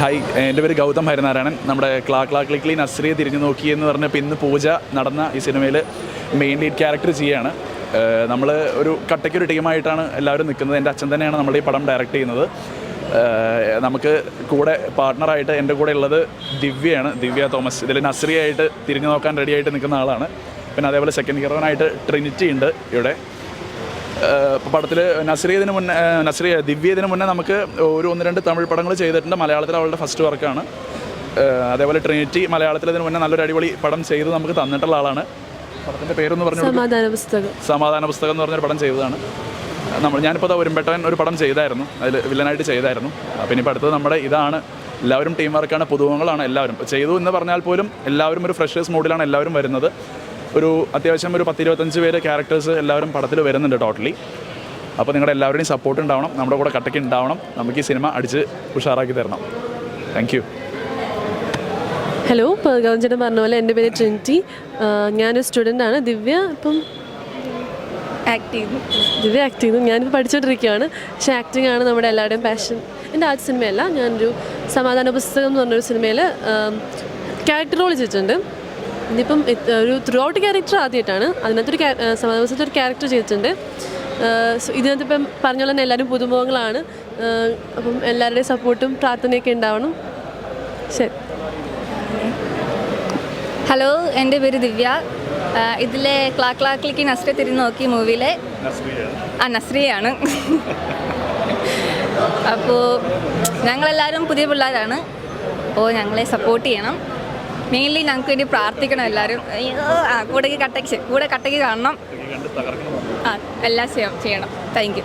Hi എന്റെ പേര് ഗൗതം ഹരിനാരായണൻ. നമ്മുടെ ക്ലാ ക്ലാ ക്ലിക്ലി നസ്രിയെ തിരിഞ്ഞു നോക്കി എന്ന് പറഞ്ഞപ്പോൾ ഇന്ന് പൂജ നടന്ന ഈ സിനിമയിൽ മെയിൻ ലീഡ് ക്യാരക്ടർ ചെയ്യാണ് നമ്മൾ ഒരു കട്ടയ്ക്കൊരു ടീമായിട്ടാണ് എല്ലാവരും നിൽക്കുന്നത്. എന്റെ അച്ഛൻ തന്നെയാണ് നമ്മുടെ ഈ പടം ഡയറക്റ്റ് ചെയ്യുന്നത്. നമുക്ക് കൂടെ പാർട്ട്ണറായിട്ട് എന്റെ കൂടെ ഉള്ളത് ദിവ്യയാണ്. ദിവ്യ തോമസ്. ഇതിൽ നസ്രിയായിട്ട് തിരിഞ്ഞു നോക്കാൻ റെഡി ആയിട്ട് നിൽക്കുന്ന ആളാണ്. പിന്നെ അതേപോലെ സെക്കൻഡ് ഹീറോനായിട്ട് ട്രിനിറ്റി ഉണ്ട് ഇവിടെ. പടത്തിൽ നസ്രിയ ഇതിന് മുന്നേ നസ്രിയ ദിവ്യ ഇതിന് മുന്നേ നമുക്ക് ഒരു ഒന്ന് രണ്ട് തമിഴ് പടങ്ങൾ ചെയ്തിട്ടുണ്ട്. മലയാളത്തിൽ അവളുടെ ഫസ്റ്റ് വർക്കാണ് അതേപോലെ ട്രിനിറ്റി മലയാളത്തിൽ ഇതിന് മുന്നേ നല്ലൊരു അടിപൊളി പടം ചെയ്ത് നമുക്ക് തന്നിട്ടുള്ള ആളാണ്. പടത്തിന്റെ പേരെന്ന് പറഞ്ഞു. സമാധാന പുസ്തകം. സമാധാന പുസ്തകം എന്ന് പറഞ്ഞൊരു പടം ചെയ്തതാണ്. നമ്മൾ ഞാനിപ്പോൾ അത് ഒരുമ്പെട്ടവൻ ഒരു പടം ചെയ്തായിരുന്നു. അതിൽ വില്ലനായിട്ട് ചെയ്തായിരുന്നു. അപ്പം ഇനിയിപ്പോൾ അടുത്തത് നമ്മുടെ ഇതാണ്. എല്ലാവരും ടീം വർക്കാണ് പുതുമുഖങ്ങളാണ് എല്ലാവരും. ചെയ്തു എന്ന് പറഞ്ഞാൽ പോലും എല്ലാവരും ഒരു ഫ്രഷേഴ്സ് മൂഡിലാണ് എല്ലാവരും വരുന്നത്. ഒരു അത്യാവശ്യം ഒരു പത്തിരുപത്തഞ്ച് പേര് ക്യാരക്ടേഴ്സ് എല്ലാവരും പടത്തിൽ വരുന്നുണ്ട് ടോട്ടലി അപ്പോൾ നിങ്ങളുടെ എല്ലാവരുടെയും സപ്പോർട്ട് ഉണ്ടാവണം നമ്മുടെ കൂടെ കട്ടയ്ക്ക് ഉണ്ടാവണം നമുക്ക് ഈ സിനിമ അടിച്ച് ഉഷാറാക്കി തരണം. താങ്ക് യു ഹലോ ഗൗതം ചേട്ടൻ പറഞ്ഞ പോലെ എന്റെ പേര് ട്രിനിറ്റി ഞാനൊരു സ്റ്റുഡന്റ് ആണ്. ദിവ്യ ഇപ്പം ആക്ട് ചെയ്തു ദിവ്യ ആക്ട് ചെയ്തു ഞാനിപ്പോൾ പഠിച്ചുകൊണ്ടിരിക്കുകയാണ് പക്ഷേ ആക്ടിങ് ആണ് നമ്മുടെ എല്ലാവരുടെയും പാഷൻ എന്റെ ആദ്യ സിനിമയല്ല ഞാനൊരു സമാധാന പുസ്തകം എന്ന് പറഞ്ഞൊരു സിനിമയിൽ ക്യാരക്ടർ റോൾ ചെയ്തിട്ടുണ്ട്. ഇതിപ്പം ഒരു ത്രൂ ഔട്ട് ക്യാരക്ടർ ആദ്യമായിട്ടാണ് അതിനകത്തൊരു പുസ്തകത്തിൽ ഒരു ക്യാരക്ടർ ചെയ്തിട്ടുണ്ട്. സോ ഇതിനകത്ത് ഇപ്പം പറഞ്ഞ പോലെ തന്നെ എല്ലാവരും പുതുമുഖങ്ങളാണ്. അപ്പം എല്ലാവരുടെയും സപ്പോർട്ടും പ്രാർത്ഥനയൊക്കെ ഉണ്ടാവണം. ശരി. ഹലോ എന്റെ പേര് ദിവ്യ. ഇതിലെ ക്ലാ ക്ലാക്കിലേക്ക് നസ്രെ തിരിഞ്ഞ് നോക്കി മൂവിയിലെ. ആ നസ്രിയാണ്. അപ്പോൾ ഞങ്ങളെല്ലാവരും പുതിയ പിള്ളേരാണ്. അപ്പോൾ ഞങ്ങളെ സപ്പോർട്ട് ചെയ്യണം. മെയിൻലി ഞങ്ങൾക്ക് വേണ്ടി പ്രാർത്ഥിക്കണം എല്ലാവരും. ആ കൂടേക്ക് കട്ടയ്ക്ക് കൂടെ കട്ടയ്ക്ക് കാണണം. ആ എല്ലാം ചെയ്യണം. Thank you